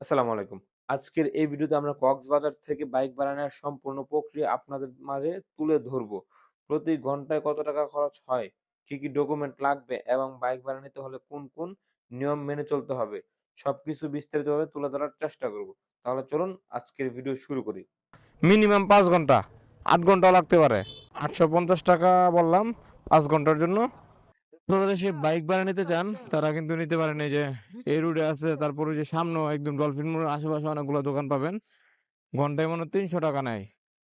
আসসালামু আলাইকুম। আজকের এই ভিডিওতে আমরা কক্সবাজার থেকে বাইক বানানোর সম্পূর্ণ প্রক্রিয়া আপনাদের মাঝে তুলে ধরবো। প্রতি ঘন্টায় কত টাকা খরচ হয়, কি, কি ডকুমেন্ট লাগবে এবং বাইক বানাইতে হলে কোন, কোন নিয়ম মেনে চলতে হবে, সবকিছু বিস্তারিতভাবে তুলে ধরার চেষ্টা করব। তাহলে চলুন আজকের ভিডিও শুরু করি। মিনিমাম পাঁচ ঘণ্টা আট ঘণ্টা লাগতে পারে আটশো পঞ্চাশ টাকা বললাম পাঁচ ঘণ্টার জন্য সে বাইক ভাড়া নিতে চান, তারা কিন্তু নিতে পারেন এই যে এই রুটে আছে, তারপরে যে সামনে একদম ডলফিন মোড়ের আশেপাশে অনেকগুলো দোকান পাবেন। ঘন্টায় মনে তিনশো টাকা নেয়।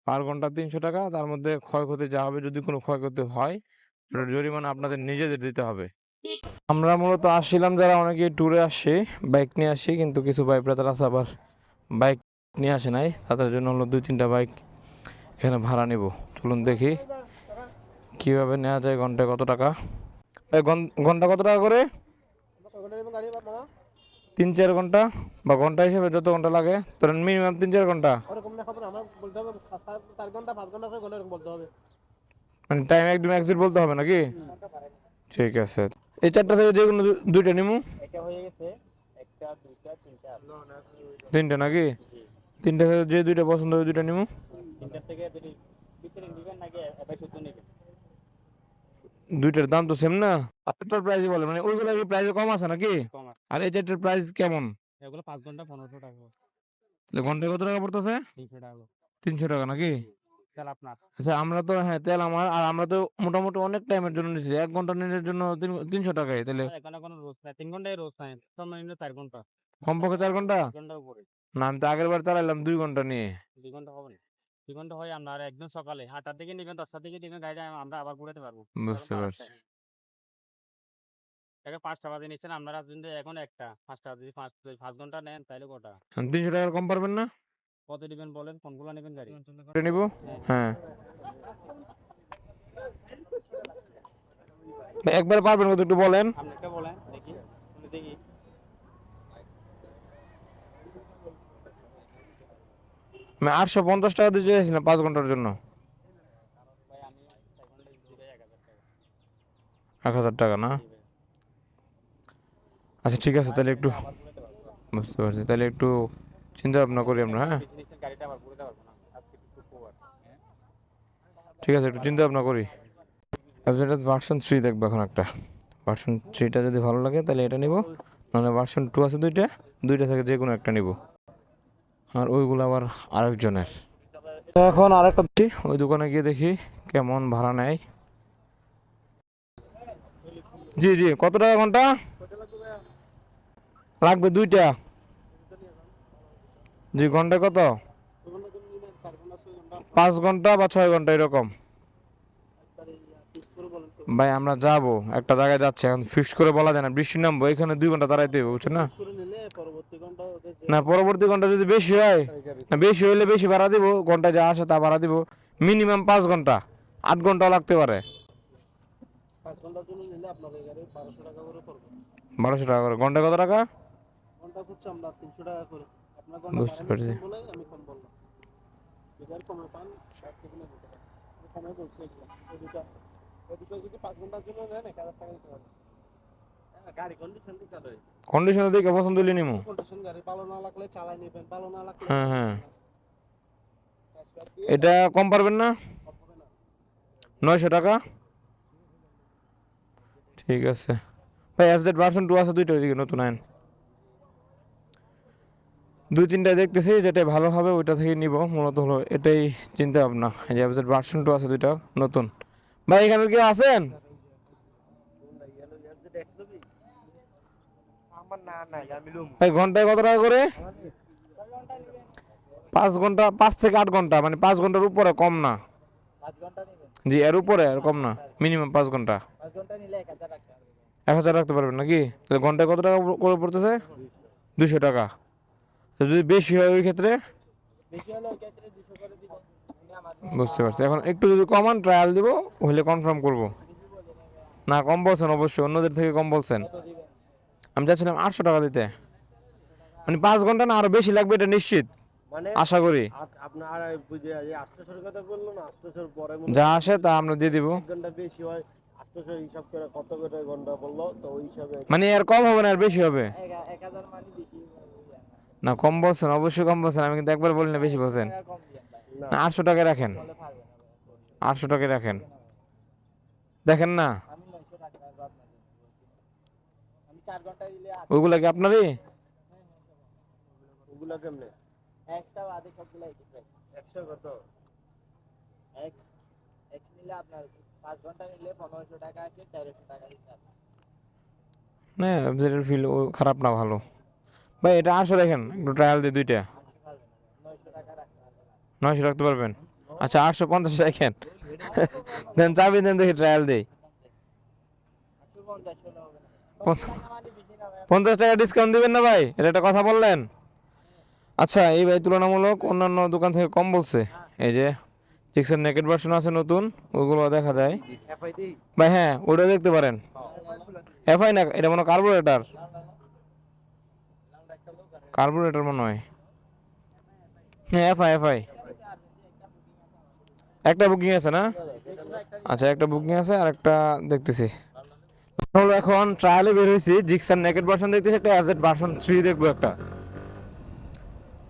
পার ঘণ্টা তিনশো টাকা, তার মধ্যে ক্ষয়ক্ষতি যা হবে, যদি কোনো ক্ষয়ক্ষতি হয় জরিমানা আপনাদের নিজেদের দিতে হবে। আমরা মূলত আসছিলাম যারা অনেকে ট্যুরে আসছি বাইক নিয়ে আসি, কিন্তু কিছু বাইক ব্রাদার আছে আবার বাইক নিয়ে আসে নাই। তাদের জন্য হলো দুই তিনটা বাইক এখানে ভাড়া নিব। চলুন দেখি, কীভাবে নেওয়া যায়, ঘন্টায় কত টাকা? ঘণ্টা কত টাকা করে তিন চার ঘণ্টা বা ঘণ্টা হিসেবে যত ঘণ্টা লাগে ধরেন মিনিমাম তিন চার ঘণ্টা মানে টাইম একদম এক্সিট বলতে হবে নাকি ঠিক আছে এই চারটা থেকে যে কোনো দুইটা নিমু হয়ে তিনটা নাকি তিনটা থেকে যে দুইটা পছন্দ হবে দুইটা নিমু তিনটা থেকে ভিতরে নাকি দুইটার দাম তো সেম না? চারটার প্রাইস বলে মানে ওইগুলো কি প্রাইস কম আছে নাকি? আর এই চারটার প্রাইস কেমন? এগুলো পাঁচ ঘণ্টা পনেরোশো টাকা। তাহলে ঘন্টায় কত টাকা পড়তেছে? তিনশো টাকা। তিনশো টাকা নাকি? তাহলে আপনার। আচ্ছা আমরা তো হ্যাঁ তেল আমার আর আমরা তো মোটামুটি অনেক টাইমের জন্য নিচ্ছি এক ঘণ্টা নেটের জন্য তিন- তিনশো টাকাই তাহলে। এখানে কোনো রোজ নাই। তিন ঘন্টায় রোজ নাই। সর্বনিম্ন চার ঘণ্টা। কমপক্ষে চার ঘণ্টা? ঘণ্টার উপরে। না আমি তো আগের বার চালাইলাম দুই ঘণ্টা নিয়ে। দুই ঘণ্টা হবে না। দুই ঘণ্টা হয় আপনার একদম সকালে আটটার থেকে নেবেন দশটার থেকে নেবেন গাড়িটা আমরা আবার ঘুরাতে পারব। বুঝতে পারছি। পাঁচটা বাজে নিচ্ছেন আপনারা কিন্তু এখন একটা পাঁচটা যদি পাঁচ পাঁচ ঘণ্টা নেন তাহলে কটা? তিনশো টাকার কম পারবেন না? কত নেবেন বলেন? কোনগুলো নেবেন গাড়ি? নিব? হ্যাঁ। একবার পারবেন কত একটু বলেন আপনি একটা বলেন দেখি শুনে দেখি আমি আটশো পঞ্চাশ টাকা দিয়ে চেয়েছিলাম পাঁচ ঘণ্টার জন্য। এক হাজার টাকা না? আচ্ছা ঠিক আছে, তাহলে একটু বুঝতে পারছি। তাহলে একটু চিন্তা ভাবনা করি আমরা হ্যাঁ? ঠিক আছে, একটু চিন্তা ভাবনা করি। ভার্সন থ্রি দেখব এখন একটা। ভার্সন থ্রিটা যদি ভালো লাগে, তাহলে এটা নিব। নাহলে ভার্সন টু আছে দুইটা দুইটা থেকে যে কোনো একটা নিব। আর ওইগুলো আবার আরেকজনের। এখন আরেকটা দেখি ওই দোকানে গিয়ে দেখি কেমন ভাড়া নেয়। জি জি কত টাকা ঘণ্টা? লাগবে দুইটা। জি ঘণ্টা কত? পাঁচ ঘণ্টা বা ছয় ঘণ্টা এরকম। ভাই আমরা যাব। একটা জায়গায় যাচ্ছি এখন ফিক্স করে বলা যায় না বৃষ্টি নামবো এখানে দুই ঘণ্টা দাঁড়াইতে হবে বুঝছ না? না পরবর্তী ঘণ্টা যদি বেশি হয় না বেশি হইলে বেশি ভাড়া দিব ঘণ্টা যা আসে তা ভাড়া দিব। মিনিমাম পাঁচ ঘণ্টা আট ঘন্টাও লাগতে পারে। বারোশো টাকা করে ঘণ্টা কত টাকা? বুঝতে পারছি। কম বলছি এগুলো ওই দুটা ওই দুটো যদি পাঁচ ঘণ্টার জন্য এক হাজার টাকা দিতে হবে। হ্যাঁ, গাড়ি কন্ডিশন দিতে হবে। কন্ডিশনে দেখে পছন্দ হইলে নিমু। কন্ডিশন গাড়ি ভালো না লাগলে চালাই নেবেন ভালো না লাগলে হ্যাঁ হ্যাঁ। এটা কম পারবেন না? না। নয়শো টাকা? ঠিক আছে। ভাই এফজেড ভার্সন টু আছে দুইটা ওইদিকে নতুন আইন। দুই তিনটা দেখতেছি যেটা ভালো হবে ওইটা থেকে নিব। মূলত হলো এটাই চিন্তা ভাবনা। যে এফজেড ভার্সন টু আছে দুইটা নতুন। ভাই এখানে কেউ আছেন? ভাই ঘন্টায় কত টাকা করে? পাঁচ ঘণ্টা পাঁচ থেকে আট ঘণ্টা মানে পাঁচ ঘণ্টার উপরে কম না। জি এর উপরে আর কম না মিনিমাম পাঁচ ঘণ্টা। এক হাজার রাখতে পারবেন। নাকি? তাহলে ঘন্টায় কত টাকা করে পড়তেছে? দুশো টাকা। তো যদি বেশি হয় ওই ক্ষেত্রে? বুঝতে পারছি। এখন একটু যদি কমান ট্রায়াল দিব হলে কনফার্ম করব। না কম বলছেন অবশ্যই অন্যদের থেকে কম বলছেন। আমি চাচ্ছিলাম আটশো টাকা দিতে। মানে পাঁচ ঘণ্টা না আরও বেশি লাগবে এটা নিশ্চিত। মানে আশা করি। যে আসে তা আমরা দিয়ে দিব। এক ঘণ্টা বেশি আটশোশো হিসাব করে কত করে ঘণ্টা বলল তো ওই হিসাবে মানে আর কম হবে না আর বেশি হবে এক হাজার মানে বেশি না কম বলছেন অবশ্যই কম বলছেন আমি কিন্তু একবার বলি না বেশি বলছেন। না আটশো টাকায় রাখেন। আটশো টাকায় রাখেন। দেখেন না। টাকা ওইগুলা কি আপনারই? ওগুলো কেমনে? এক্সট্রা বাদে সবগুলো একই প্রাইস একশো কত? এক্স এক্স নিলে আপনার পাঁচ ঘণ্টা নিলে পনেরোশো টাকা আসে তেরোশো টাকা দিতে না ওয়েবসাইটের ফিল খারাপ না ভালো। ভাই এটা আটশো রাখেন একটু ট্রায়াল দিই দুইটা। নয়শো রাখতে পারবেন? আচ্ছা আটশো পঞ্চাশ রাখেন দেন চাবি দেন দেখি ট্রায়াল দিই। পঞ্চাশ টাকা ডিসকাউন্ট দিবেন না ভাই? এটা একটা কথা বললেন? আচ্ছা এই ভাই তুলনামূলক অন্যান্য দোকান থেকে কম বলছে। এই যে জিক্সের নেকেট ভার্সন আছে নতুন ওগুলো দেখা যায়। ভাই হ্যাঁ ওটা দেখতে পারেন। এফআই না এটা মনে কার্বোরেটার কার্বোরেটর মনে হয়। হ্যাঁ এফআই এফআই একটা বুকিং আছে না? আচ্ছা একটা বুকিং আছে আর একটা দেখতেছি। হলো এখন ট্রায়ালে বের হয়েছি জিক্সার নেকেট ভার্সন দেখতেছি, একটা অ্যাবজেট ভার্সন থ্রি দেখব একটা।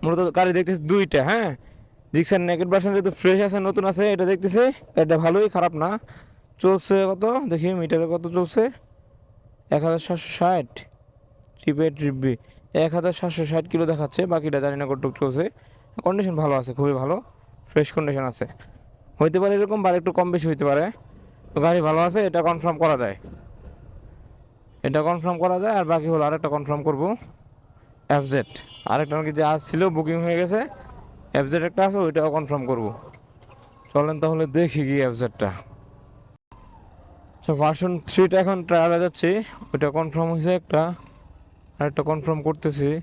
মূলত গাড়ি দেখতেছি দুইটা হ্যাঁ? জিক্সার নেকেট ভার্সন যেহেতু ফ্রেশ আছে, নতুন আছে, এটা দেখতেছি। এটা ভালোই, খারাপ না। চলছে কত? দেখি মিটারে কত চলছে? এক হাজার সাতশো ষাট। ট্রিপে ট্রিপবি এক হাজার সাতশো ষাট কিলো দেখাচ্ছে, বাকিটা জানি না কতটুকু চলছে। কন্ডিশন ভালো আছে, খুবই ভালো। ফ্রেশ কন্ডিশন আছে। হইতে পারে এরকম বা একটু কম বেশি হইতে পারে। তো গাড়ি ভালো আছে, এটা কনফার্ম করা যায়। এটা কনফার্ম করা যায়, আর বাকি হলো আরেকটা কনফার্ম করব। এফজেড আরেকটা নাকি যে আজ ছিল বুকিং হয়ে গেছে। এফজেড একটা আছে, ওইটাও কনফার্ম করব। চলেন তাহলে দেখি কি এফজেডটা ভার্সন থ্রিটা এখন ট্রায়ালে যাচ্ছি। ওইটা কনফার্ম হয়েছে একটা। আরেকটা কনফার্ম করতেছি।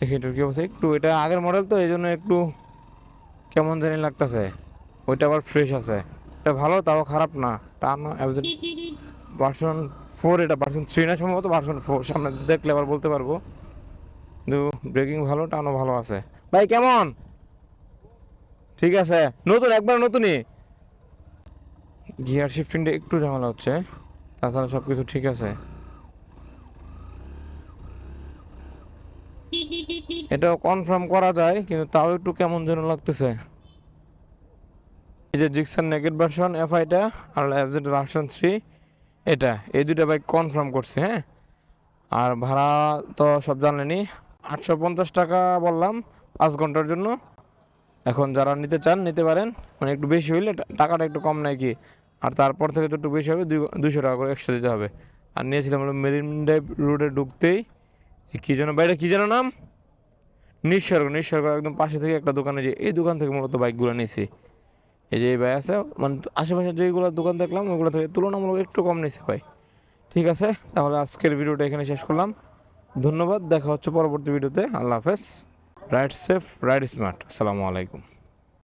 দেখি এটার কি অবস্থা। একটু, এটা আগের মডেল তো এই জন্য একটু কেমন জানি লাগতেছে। ওইটা আবার ফ্রেশ আছে। এটা ভালো, তাও খারাপ না। টান ভার্সন ফোর এটা ভার্সন থ্রি না, সম্ভবত ভার্সন ফোর সামনে দেখলে আবার বলতে পারব। কিন্তু ব্রেকিং ভালো টানও ভালো আছে। ভাই, কেমন? ঠিক আছে। নতুন, একবার নতুনই। গিয়ার শিফটিংটা একটু ঝামেলা হচ্ছে। তাছাড়া সব কিছু ঠিক আছে। এটাও কনফার্ম করা যায়, কিন্তু তাও একটু কেমন যেন লাগতেছে। এই যে জিক্সার নেগেট ভার্সন এফআইটা আর এফজেড ভার্সন থ্রি এটা, এই দুইটা বাইক কনফার্ম করছে হ্যাঁ? আর ভাড়া তো সব জানলেনি আটশো পঞ্চাশ টাকা বললাম পাঁচ ঘণ্টার জন্য। এখন যারা নিতে চান, নিতে পারেন মানে একটু বেশি হইলে টাকাটা একটু কম নেয় কি? আর তারপর থেকে তো একটু বেশি হবে, দুই দুইশো টাকা করে এক্সট্রা দিতে হবে। আর নিয়েছিলাম মেরিন ড্রাইভ রোডে ঢুকতেই কী যেন বাইরে কী যেন নাম? নিঃস্বর্গ নিঃসর্গ একদম পাশে থেকে একটা দোকানে যে, এই দোকান থেকে মূলত বাইকগুলো নিয়েছি এই যে এই ভাই আছে মানে আশেপাশে যেগুলো দোকান দেখলাম ওইগুলো থেকে তুলনামূলক একটু কম নিয়েছে ভাই। ঠিক আছে? তাহলে আজকের ভিডিওটা এখানে শেষ করলাম। ধন্যবাদ, দেখা হচ্ছে পরবর্তী ভিডিওতে। আল্লাহ হাফেজ। রাইড সেফ রাইড স্মার্ট আসসালামু আলাইকুম।